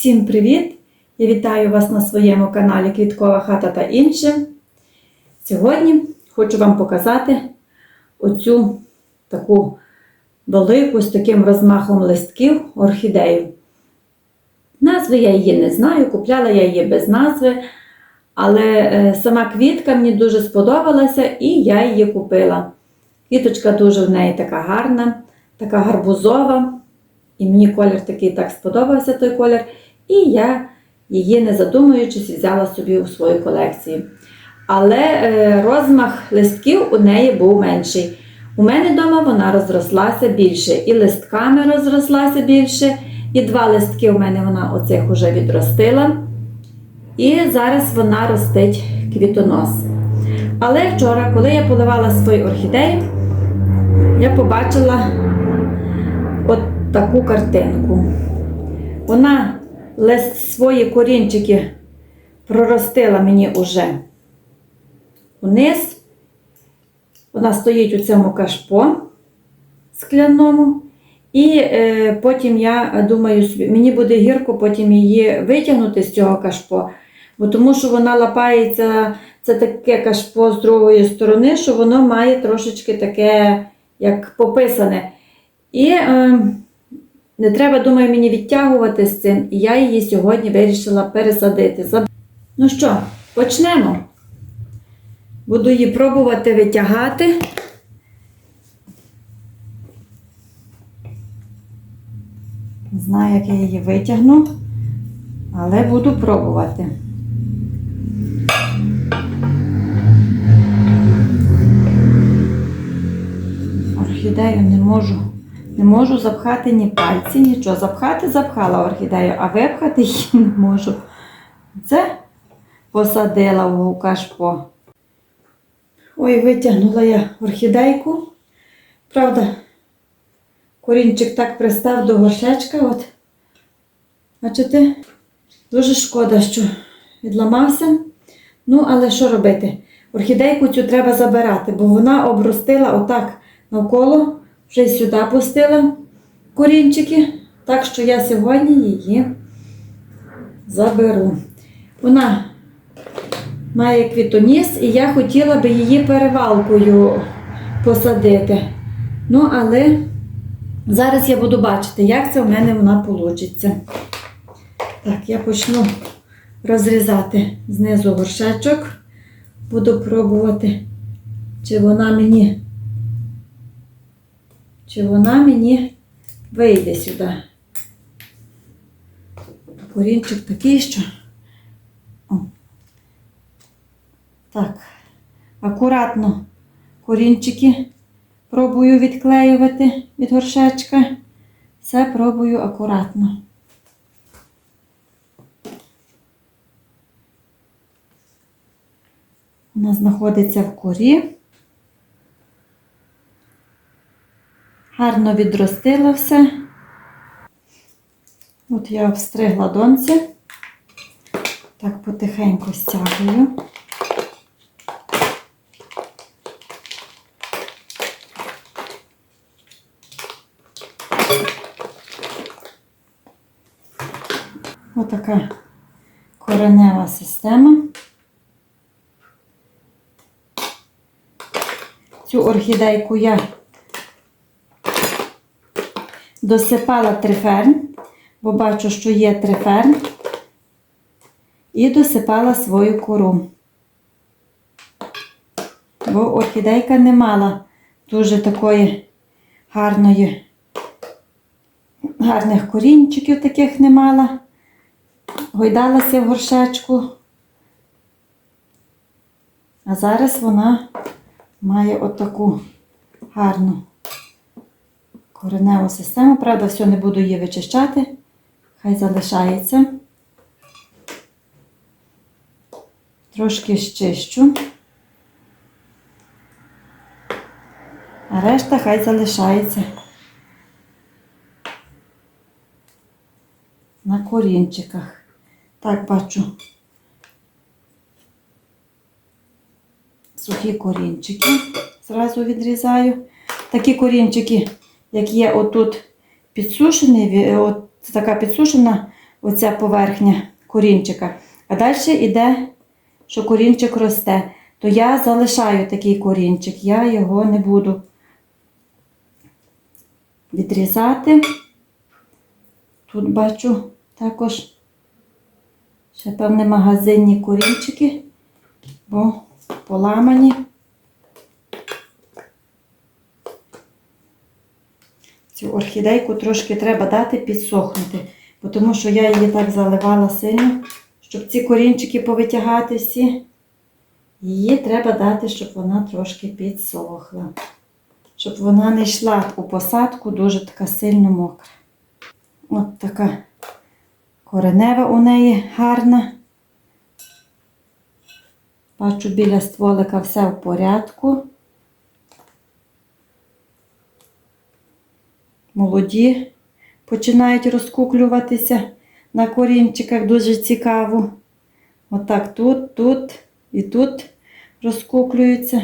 Всім привіт! Я вітаю вас на своєму каналі Квіткова хата та інше. Сьогодні хочу вам показати оцю таку велику з таким розмахом листків орхідею. Назви я її не знаю, купляла я її без назви, але е, сама квітка мені дуже сподобалася і я її купила. Квіточка дуже в неї така гарна, така гарбузова. І мені колір такий так сподобався той колір. І я її, не задумуючись, взяла собі у свою колекцію. Але е, розмах листків у неї був менший. У мене вдома вона розрослася більше. І листками розрослася більше, і два листки у мене вона оцих уже відростила. І зараз вона ростить квітонос. Але вчора, коли я поливала свою орхідею, я побачила от таку картинку. Вона свої корінчики проростила мені уже вниз. Вона стоїть у цьому кашпо скляному. І е, потім я думаю, мені буде гірко потім її витягнути з цього кашпо, бо тому що вона лапається, це таке кашпо з другої сторони, що воно має трошечки таке, як пописане. І е, не треба, думаю, мені відтягувати з цим. І я її сьогодні вирішила пересадити. Ну що, почнемо. Буду її пробувати витягати. Не знаю, як я її витягну, але буду пробувати. Орхідею не можу. Можу запхати ні пальці, нічого. Запхати запхала орхідею, а випхати її не можу. Це посадила в кашпо. Ой, витягнула я орхідейку. Правда, корінчик так пристав до горшечка. От. Бачите? Дуже шкода, що відламався. Ну, але що робити? Орхідейку цю треба забирати, бо вона обростила отак навколо, вже сюди пустила корінчики. Так що я сьогодні її заберу. Вона має квітоніс, і я хотіла би її перевалкою посадити. Ну, але зараз я буду бачити, як це в мене вона вийде. Так, я почну розрізати знизу горшечок. Буду пробувати, чи вона мені, чи вона мені вийде сюди. Корінчик такий, що. О. Так, акуратно корінчики пробую відклеювати від горшечка. Все пробую акуратно. Вона знаходиться в корі. Гарно відростила все. От я обстригла донці. Так потихеньку стягую. Отака коренева система. Цю орхідейку я досипала триферн, бо бачу, що є триферн, і досипала свою кору. Бо орхідейка не мала дуже такої гарної, гарних корінчиків таких не мала. Гойдалася в горшечку. А зараз вона має отаку гарну кореневу систему. Правда, все не буду її вичищати, хай залишається. Трошки щищу. А решта хай залишається на корінчиках. Так бачу. Сухі корінчики зразу відрізаю. Такі корінчики, як є отут підсушені, ві- от така підсушена, оця поверхня корінчика. А далі йде, що корінчик росте. То я залишаю такий корінчик, я його не буду відрізати. Тут бачу також ще певне магазинні корінчики, бо поламані. Цю орхідейку трошки треба дати підсохнути, тому що я її так заливала сильно, щоб ці корінчики повитягати всі. Її треба дати, щоб вона трошки підсохла. Щоб вона не йшла у посадку дуже така сильно мокра. От така коренева у неї гарна. Бачу, біля стволика все в порядку. Молоді починають розкуклюватися на корінчиках дуже цікаво. Отак тут, тут і тут розкуклюються.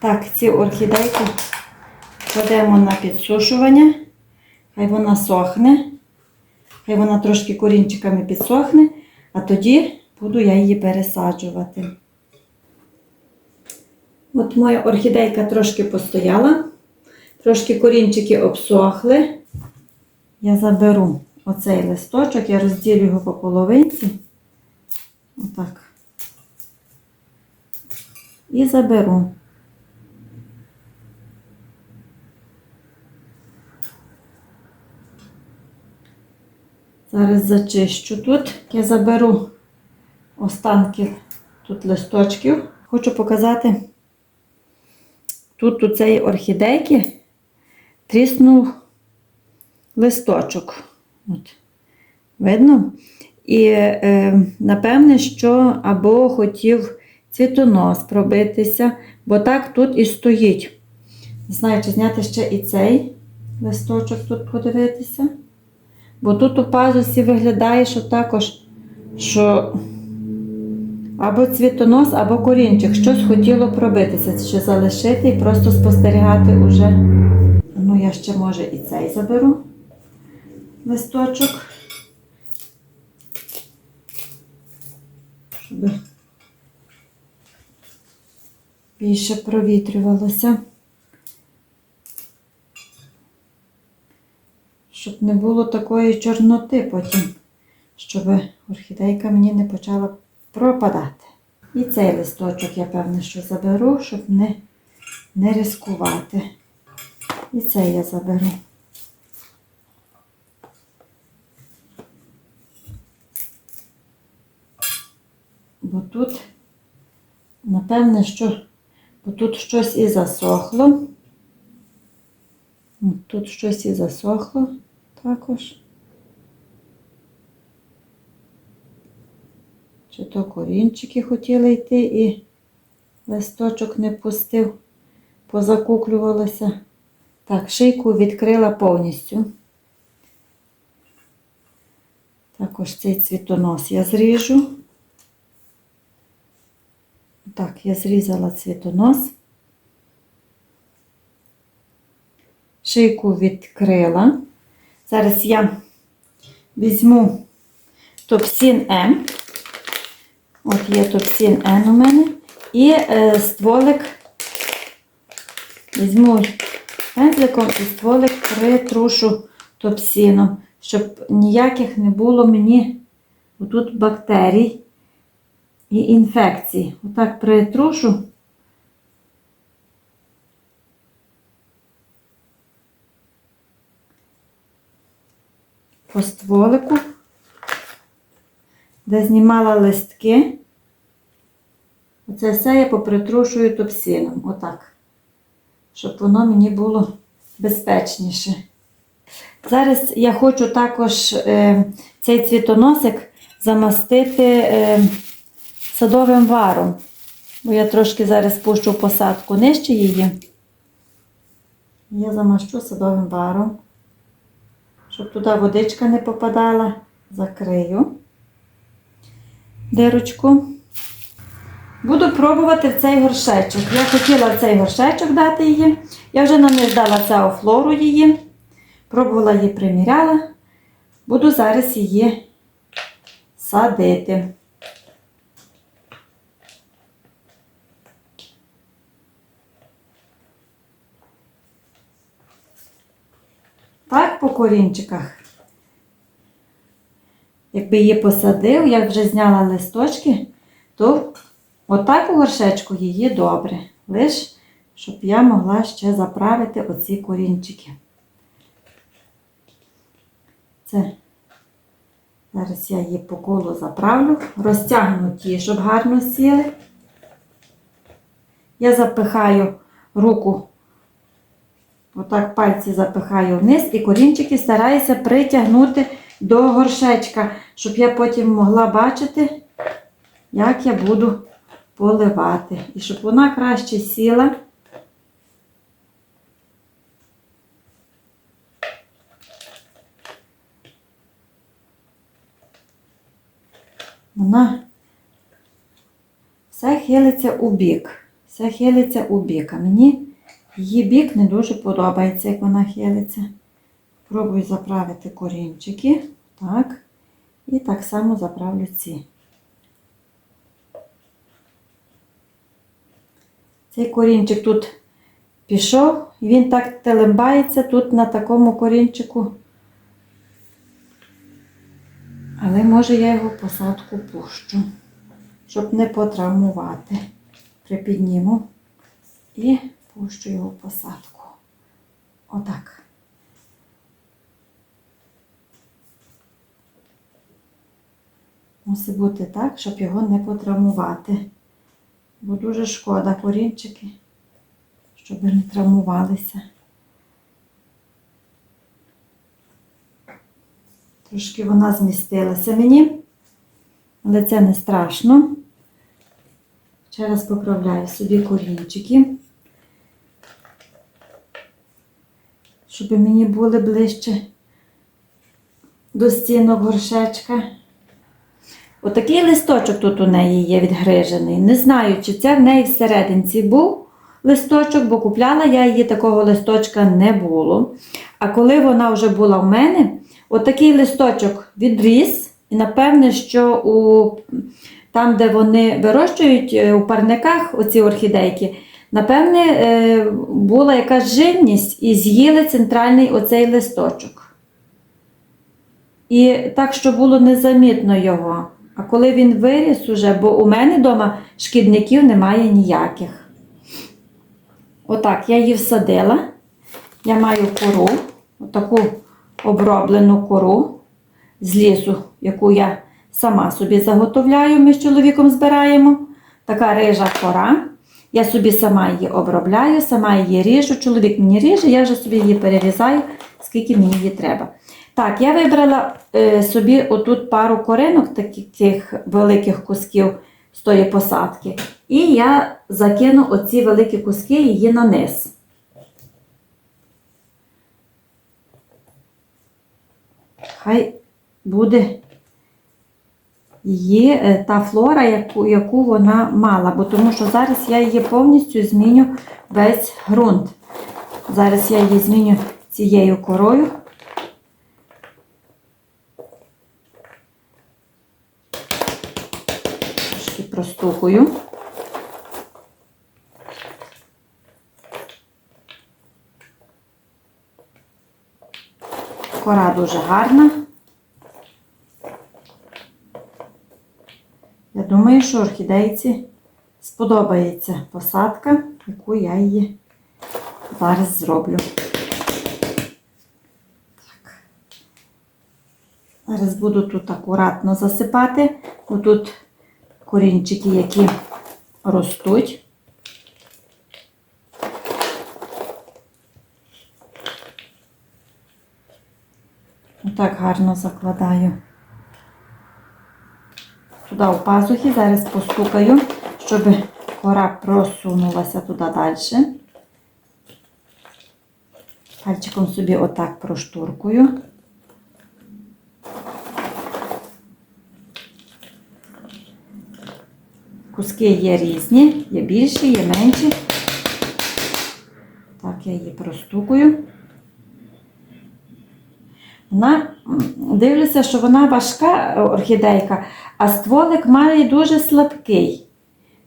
Так, ці орхідейки кладемо на підсушування. Хай вона сохне. Хай вона трошки корінчиками підсохне, а тоді буду я її пересаджувати. От моя орхідейка трошки постояла, трошки корінчики обсохли. Я заберу оцей листочок, я розділю його по половинці. Отак. І заберу. Зараз зачищу тут. Я заберу останки тут листочків. Хочу показати, тут у цієї орхідейки тріснув листочок. От. Видно? І е, напевне, що або хотів цвітонос пробитися, бо так тут і стоїть. Не знаю, чи зняти ще і цей листочок тут подивитися. Бо тут у пазусі виглядає, що також що або цвітонос, або корінчик. Щось хотіло пробитися, чи залишити і просто спостерігати уже. Ну, я ще, може, і цей заберу листочок. Щоб більше провітрювалося. Щоб не було такої чорноти потім, щоб орхідейка мені не почала пропадати. І цей листочок я певне, що заберу, щоб не, не ризикувати. І цей я заберу. Бо тут, напевне, що бо тут щось і засохло. Тут щось і засохло також. Чи то корінчики хотіли йти і листочок не пустив, позакуклювалося. Так, шийку відкрила повністю. Також цей цвітонос я зріжу. Так, я зрізала цвітонос. Шийку відкрила. Зараз я візьму топсін М. От є топсін Н у мене. І е, стволик візьму пензликом і стволик притрушу топсіном, щоб ніяких не було мені отут бактерій і інфекцій. Отак притрушу. по стволику, де знімала листки. Оце все я попритрушую топсином. Отак. Щоб воно мені було безпечніше. Зараз я хочу також е, цей цвітоносик замастити е, садовим варом. Бо я трошки зараз пущу посадку нижче її. Я замащу садовим варом щоб туди водичка не попадала, закрию дирочку. Буду пробувати в цей горшечок. Я хотіла в цей горшечок дати її. Я вже на них дала цього флору її. Пробувала її, приміряла. Буду зараз її садити. Так, по корінчиках. Якби її посадив, як вже зняла листочки, то отак у горшечку її добре. Лиш, щоб я могла ще заправити оці корінчики. Це зараз я її по колу заправлю, розтягну ті, щоб гарно сіли. Я запихаю руку, отак пальці запихаю вниз і корінчики стараюся притягнути до горшечка, щоб я потім могла бачити, як я буду поливати. І щоб вона краще сіла. Вона все хилиться у бік. Все хилиться у бік. А мені її бік не дуже подобається, як вона хилиться. Пробую заправити корінчики. Так. І так само заправлю ці. Цей корінчик тут пішов, і він так телембається тут на такому корінчику. Але може я його посадку пущу, щоб не потравмувати. Припідніму і пущу його посадку. Отак. Мусить бути так, щоб його не потравмувати. Бо дуже шкода корінчики, щоб не травмувалися. Трошки вона змістилася мені, але це не страшно. Ще раз поправляю собі корінчики, щоб мені були ближче до стінок горшечка. Отакий листочок тут у неї є відгрижений. Не знаю, чи це в неї всерединці був листочок, бо купляла я її такого листочка не було. А коли вона вже була в мене, отакий листочок відріс, і напевне, що у, там, де вони вирощують е, у парниках оці орхідейки, напевне, е, була якась живність і з'їли центральний оцей листочок. І так, що було незамітно його. А коли він виріс уже, бо у мене вдома шкідників немає ніяких. Отак, я її всадила. Я маю кору, отаку оброблену кору з лісу, яку я сама собі заготовляю, ми з чоловіком збираємо. Така рижа кора. Я собі сама її обробляю, сама її ріжу. Чоловік мені ріже, я вже собі її перерізаю, скільки мені її треба. Так, я вибрала е, собі отут пару коринок, таких великих кусків з тої посадки. І я закину оці великі куски її на низ. Хай буде її е, та флора, яку, яку вона мала, бо тому що зараз я її повністю зміню весь ґрунт. Зараз я її зміню цією корою. Трошки простукую. Кора дуже гарна. Я думаю, що орхідейці сподобається посадка, яку я її зараз зроблю. Так. Зараз буду тут акуратно засипати. Отут корінчики, які ростуть. Отак гарно закладаю. Туди у пазухи, зараз постукаю, щоб кора просунулася туди далі. Пальчиком собі отак проштуркую. Куски є різні, є більші, є менші. Так, я її простукую. Вона дивлюся, що вона важка орхідейка, а стволик має дуже слабкий.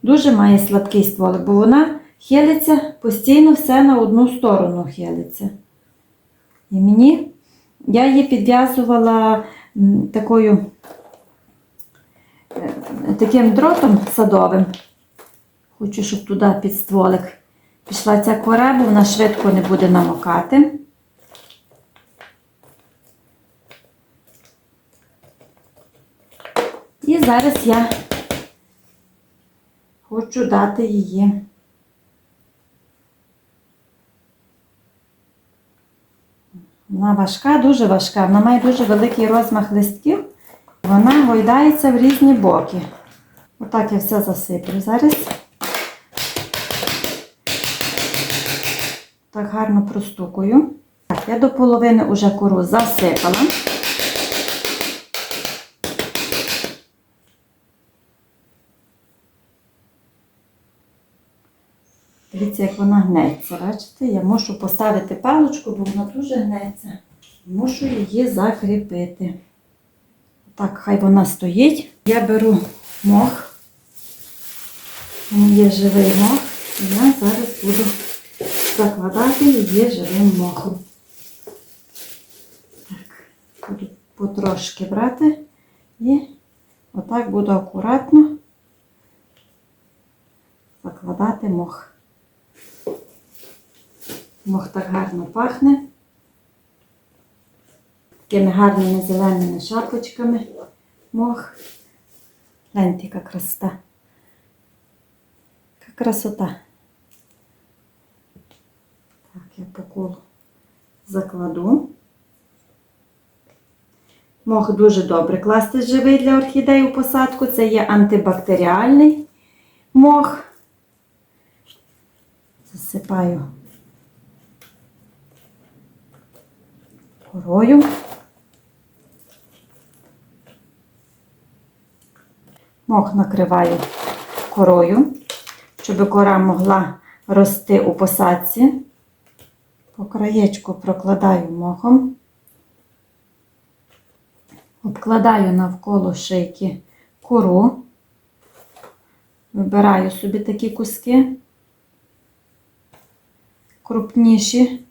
Дуже має слабкий стволик, бо вона хилиться постійно все на одну сторону хилиться. І мені, я її підв'язувала такою, таким дротом садовим. Хочу, щоб туди під стволик пішла ця кора, бо вона швидко не буде намокати. І зараз я хочу дати її. Вона важка, дуже важка. Вона має дуже великий розмах листків. Вона гойдається в різні боки. Отак я все засиплю зараз. Так гарно простукую. Так, я до половини вже кору засипала. Дивіться, як вона гнеться. Бачите, я мушу поставити паличку, бо вона дуже гнеться. Мушу її закріпити. Так, хай вона стоїть. Я беру мох. Є живий мох. І я зараз буду закладати її живим мохом. Так, буду потрошки брати і отак буду акуратно закладати мох. Мох так гарно пахне. Такими гарними зеленими шапочками мох. Гляньте, яка. Красота. Так, я по закладу. Мох дуже добре класти живий для орхідей у посадку. Це є антибактеріальний мох. Засипаю корою. Мох накриваю корою, щоб кора могла рости у посадці. По краєчку прокладаю мохом, обкладаю навколо шийки кору, вибираю собі такі куски крупніші.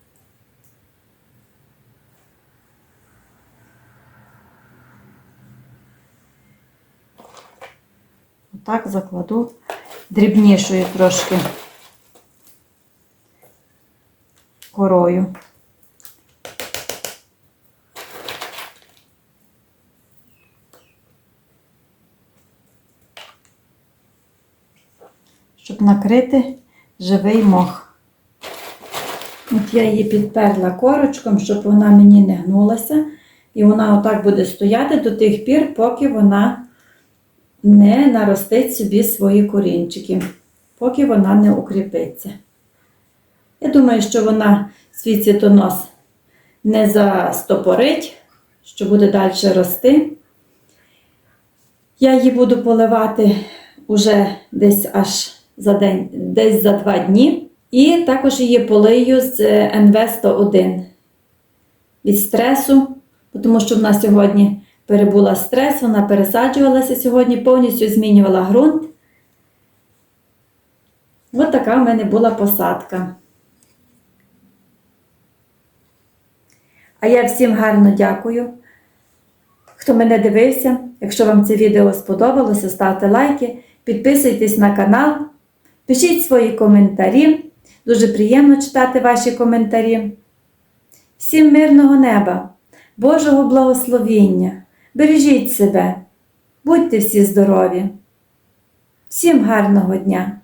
Отак закладу дрібнішою трошки корою. Щоб накрити живий мох. От я її підперла корочком, щоб вона мені не гнулася. І вона отак буде стояти до тих пір, поки вона не наростить собі свої корінчики, поки вона не укріпиться. Я думаю, що вона свій цвітонос не застопорить, що буде далі рости. Я її буду поливати уже десь аж за день, десь за два дні. І також її полию з НВ-101 від стресу, тому що в нас сьогодні перебула стрес, вона пересаджувалася сьогодні, повністю змінювала ґрунт. Ось така в мене була посадка. А я всім гарно дякую, хто мене дивився. Якщо вам це відео сподобалося, ставте лайки, підписуйтесь на канал, пишіть свої коментарі. Дуже приємно читати ваші коментарі. Всім мирного неба, Божого благословіння! Бережіть себе, будьте всі здорові! Всім гарного дня!